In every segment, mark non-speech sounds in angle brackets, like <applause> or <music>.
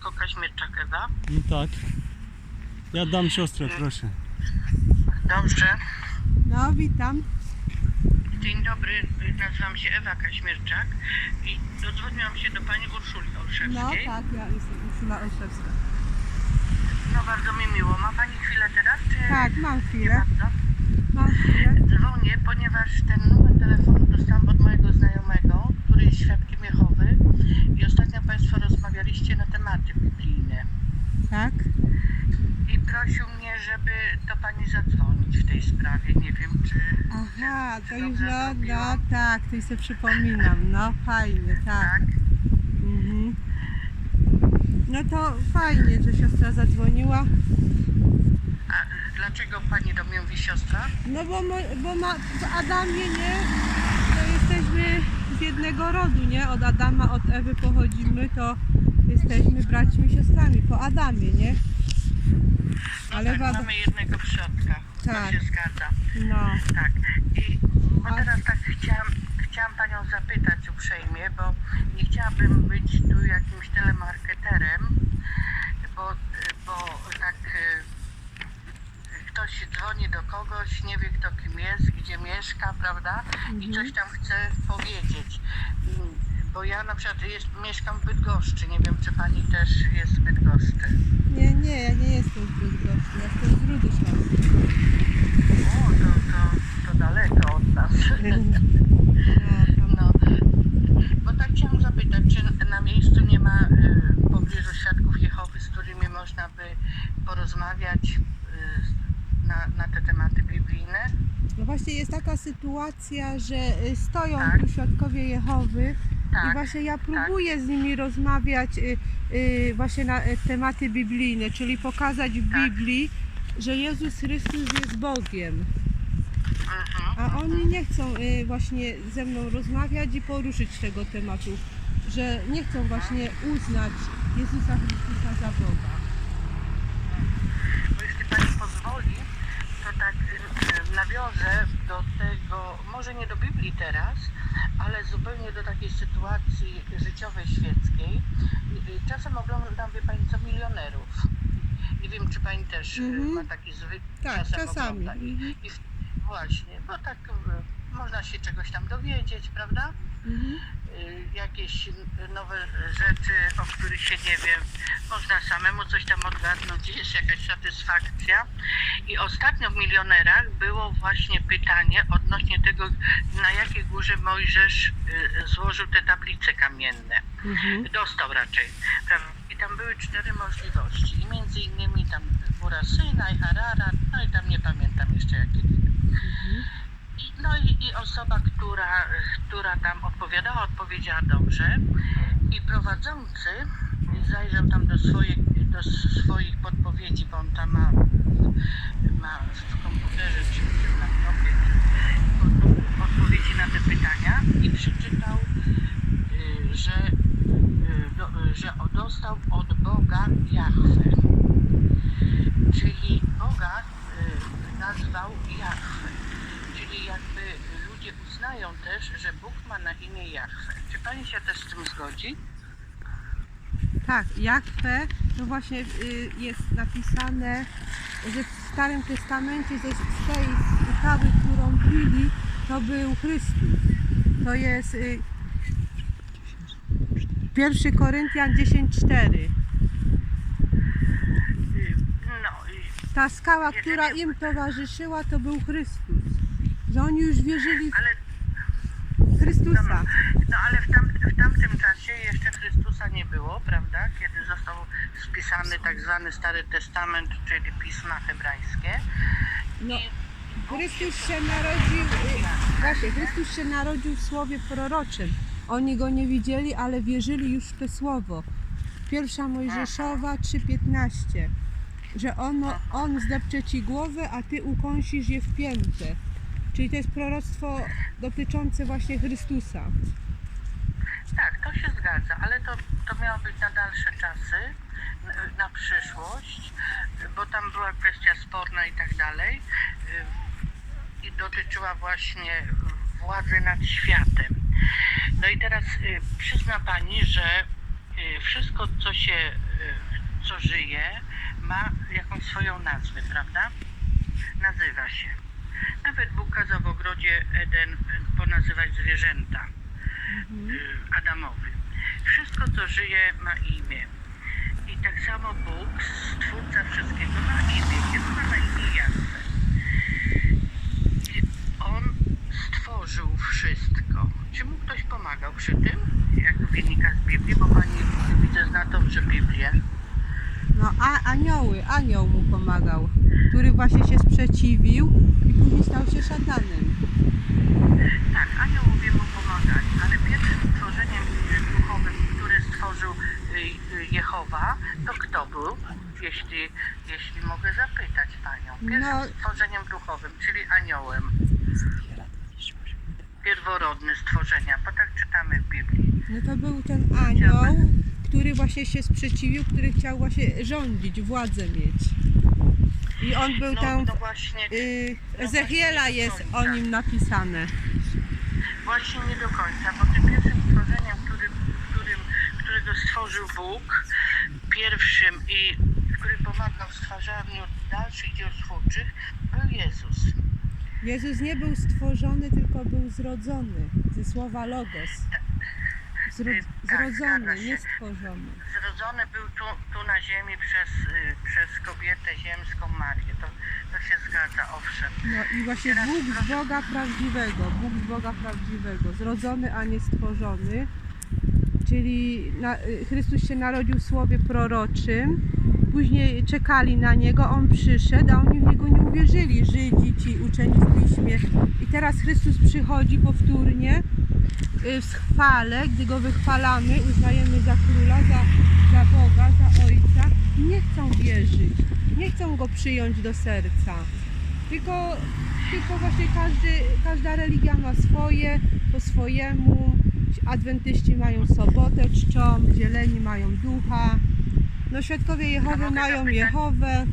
Kaźmierczak Ewa. No tak. Ja dam siostrę, proszę. Dobrze. No, witam. Dzień dobry, nazywam się Ewa Kaźmierczak i dodzwoniłam się do pani Urszuli No Olszewskiej. tak, ja jestem Urszula Olszewska. No bardzo mi miło. Ma pani chwilę teraz, czy Tak, mam nie chwilę. bardzo? Mam chwilę. Dzwonię, ponieważ ten numer telefonu dostałam od mojego znajomego, który jest świadkiem Jehowy i ostatnio państwo rozmawialiście na tematy biblijne. Tak. I prosił mnie, żeby do pani Nie wiem, czy. Aha, to już no, no tak, to sobie przypominam. No fajnie, tak. Tak. Mhm. No to fajnie, że siostra zadzwoniła. A dlaczego pani do mnie mówi siostra? No bo, bo ma, w Adamie, nie? To jesteśmy z jednego rodu, nie? Od Adama, od Ewy pochodzimy, to jesteśmy braćmi i siostrami po Adamie, nie? No Ale tak, mamy jednego przodka. Tak. To się zgadza. No. Tak. I bo A- teraz tak chciałam, chciałam panią zapytać uprzejmie, bo nie chciałabym być tu jakimś telemarketerem, bo, bo tak y, ktoś dzwoni do kogoś, nie wie kto kim jest, gdzie mieszka, prawda? I Mhm. coś tam chce powiedzieć. Bo ja na przykład jest, mieszkam w Bydgoszczy, nie wiem czy pani też jest z Bydgoszczy. Nie, nie, ja nie jestem z Bydgoszczy, ja jestem z Rudy Śląskiej. O, to, to, to daleko od nas. No, <laughs> No, bo tak chciałam zapytać, czy na miejscu nie ma y, w pobliżu świadków Jehowy, z którymi można by porozmawiać y, na, na te tematy biblijne? No właśnie jest taka sytuacja, że y, stoją Tak. tu świadkowie Jehowy i Tak, właśnie ja próbuję z nimi rozmawiać y, y, właśnie na y, tematy biblijne, czyli pokazać w Tak. Biblii, że Jezus Chrystus jest Bogiem. mhm. A oni nie chcą y, właśnie ze mną rozmawiać i poruszyć tego tematu, że nie chcą właśnie uznać Jezusa Chrystusa za Boga. Bo jeśli pani pozwoli, to tak y, nawiążę do tego, może nie do Biblii teraz, ale zupełnie do takiej sytuacji życiowej świeckiej. Czasem oglądam, wie pani, co milionerów. Nie wiem, czy pani też y, Mhm. ma taki zwyczaj. Tak, czasem czasami. I, Mhm. i w, właśnie, bo tak y, można się czegoś tam dowiedzieć, prawda? Mhm. y, jakieś n- nowe rzeczy, o których się nie wie. Można samemu coś tam odgadnąć, jest jakaś satysfakcja. I ostatnio w Milionerach było właśnie pytanie odnośnie tego, na jakiej górze Mojżesz y, złożył te tablice kamienne. Mhm. Dostał raczej. prawda? I tam były cztery możliwości. I między innymi tam góra Synaj, Hararat, no i tam nie pamiętam jeszcze jakie. Mhm. I, no i, i osoba, która, która tam odpowiadała, odpowiedziała dobrze. I prowadzący zajrzał tam do swoich, do swoich podpowiedzi, bo on tam ma, ma w komputerze czy, w laptopie odpowiedzi na te pytania i przeczytał, y, że, y, że dostał od Boga Jahwe. Czyli Boga y, nazwał Jahwe. Czyli jakby ludzie uznają też, że Bóg Jahwe. Czy pani się też z tym zgodzi? Tak, Jachwę, no właśnie y, jest napisane, że w Starym Testamencie ze, z tej skały, którą pili, to był Chrystus. To jest y, 1 Koryntian 10,4. Y, No, y, Ta skała, która im towarzyszyła, to był Chrystus. Że oni już wierzyli ale, w Chrystusa. no, ale w, tam, w tamtym czasie jeszcze Chrystusa nie było, prawda? Kiedy został spisany tak zwany Stary Testament, czyli pisma hebrajskie. No, Chrystus się narodził, y, właśnie, Chrystus się narodził w słowie proroczym. Oni go nie widzieli, ale wierzyli już w to słowo. Pierwsza Mojżeszowa 3,15. Że ono, on zdepcze ci głowę, a ty ukąsisz je w piętę. Czyli to jest proroctwo dotyczące właśnie Chrystusa. Tak, to się zgadza, ale to, to miało być na dalsze czasy, na, przyszłość, bo tam była kwestia sporna i tak dalej. I dotyczyła właśnie władzy nad światem. No i teraz y, przyzna pani, że y, wszystko, co się, y, co żyje, ma jakąś swoją nazwę, prawda? Nazywa się. Nawet Bóg kazał w ogrodzie Eden ponazywać zwierzęta y, Adamowi. Wszystko, co żyje, ma imię. I tak samo Bóg, stwórca wszystkiego, ma imię. Jego ma na imię Jahwe. On stworzył wszystko. Czy mu ktoś pomagał przy tym? Jak wynika z Biblii, bo pani widzę zna dobrze Biblię. No a anioły, anioł mu pomagał, który właśnie się sprzeciwił i później stał się szatanem. Tak, aniołowie mu pomagali, ale pierwszym stworzeniem duchowym, które stworzył y, y, Jehowa, to kto był? Jeśli, jeśli mogę zapytać panią. Pierwszym No. stworzeniem duchowym, czyli aniołem. Pierworodny stworzenia, bo tak czytamy w Biblii. No to był ten anioł, który właśnie się sprzeciwił, który chciał właśnie rządzić, władzę mieć. I on był No, tam, no właśnie, y, Ezechiela jest o nim napisane. właśnie nie do końca, bo tym pierwszym stworzeniem, którym, którym, którego stworzył Bóg, pierwszym i który pomagał w stwarzaniu dalszych dzieł twórczych, był Jezus. Jezus nie był stworzony, tylko był zrodzony ze słowa logos. Zro, Tak, zrodzony, nie stworzony. Zrodzony był tu, tu na ziemi przez, y, przez kobietę ziemską Marię. To, to się zgadza, owszem. No i właśnie Teraz Bóg z Boga prawdziwego, Bóg z Boga prawdziwego, zrodzony, a nie stworzony. Czyli na, y, Chrystus się narodził w słowie proroczym, później czekali na Niego, On przyszedł, a oni w Niego nie uwierzyli, Żydzi, ci uczeni w Piśmie. I teraz Chrystus przychodzi powtórnie w chwale, gdy Go wychwalamy, uznajemy za Króla, za, za Boga, za Ojca. Nie chcą wierzyć, nie chcą Go przyjąć do serca. Tylko, tylko właśnie każdy, każda religia ma swoje, po swojemu. Adwentyści mają sobotę, czczą, zieleni mają ducha. No świadkowie Jehowy mają? Jehowę.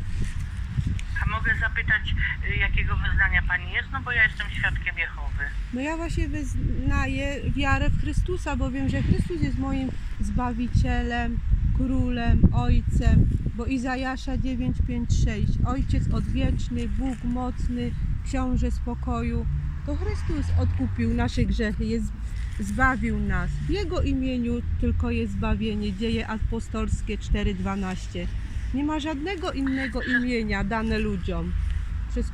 Mogę zapytać, y, jakiego wyznania pani jest? No bo ja jestem świadkiem Jehowy. No ja właśnie wyznaję wiarę w Chrystusa, bo wiem, że Chrystus jest moim Zbawicielem, Królem, Ojcem, bo Izajasza 9:5-6 Ojciec odwieczny, Bóg mocny, Książę spokoju, to Chrystus odkupił nasze grzechy, jest, zbawił nas. W Jego imieniu tylko jest zbawienie, dzieje apostolskie 4:12. Nie ma żadnego innego imienia dane ludziom. Przez